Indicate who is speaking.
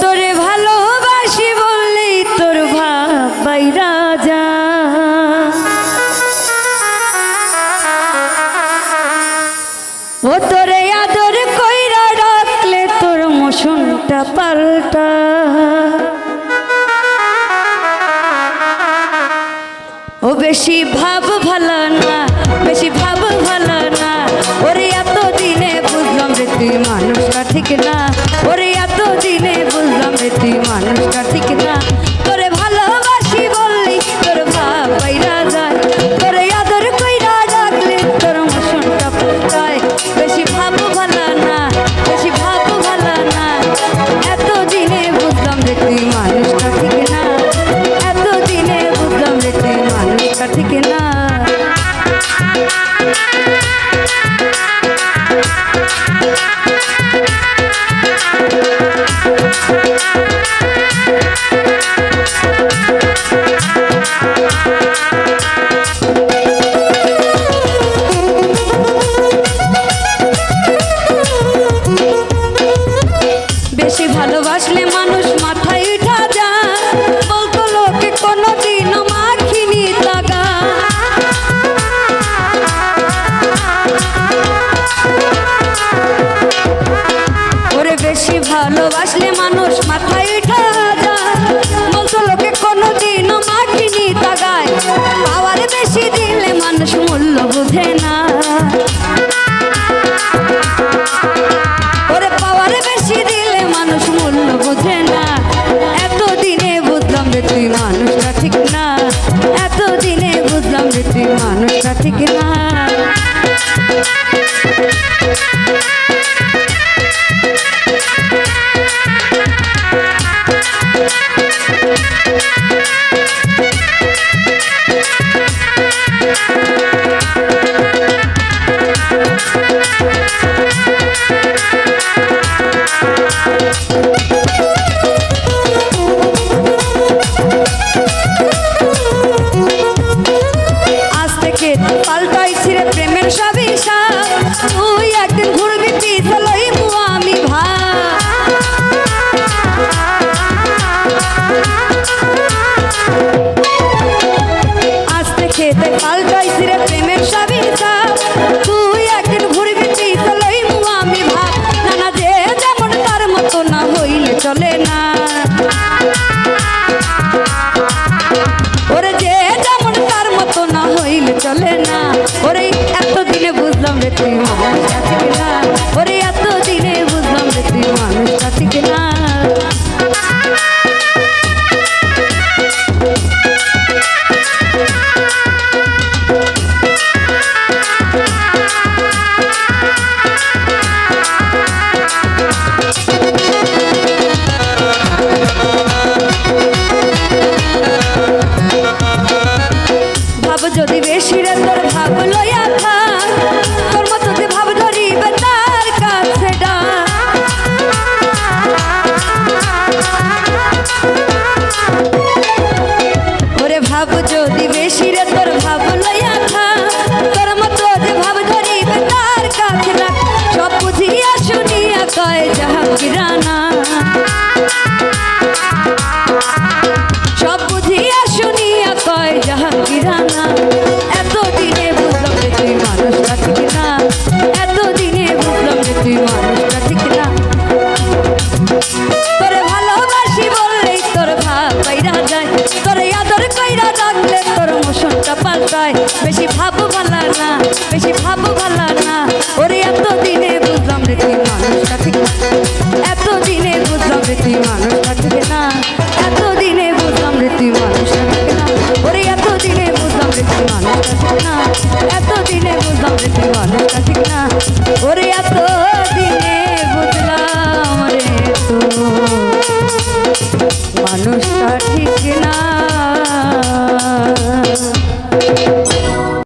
Speaker 1: তোরে ভালোবাসি বললেই তোর ভাব বাইরা ও তোরে আদর কইরা রাখলে তোর মোশনটা পাল্টা। ও বেশি ভাব ভালো না, বেশি ভাব ভালো না। ভালোবাসলে মানুষ মাথায় উঠে পৃথিবীতে মানুষটা ঠিক না। চলে না। ওরে এত দিলে বুঝলাম রে তুই মা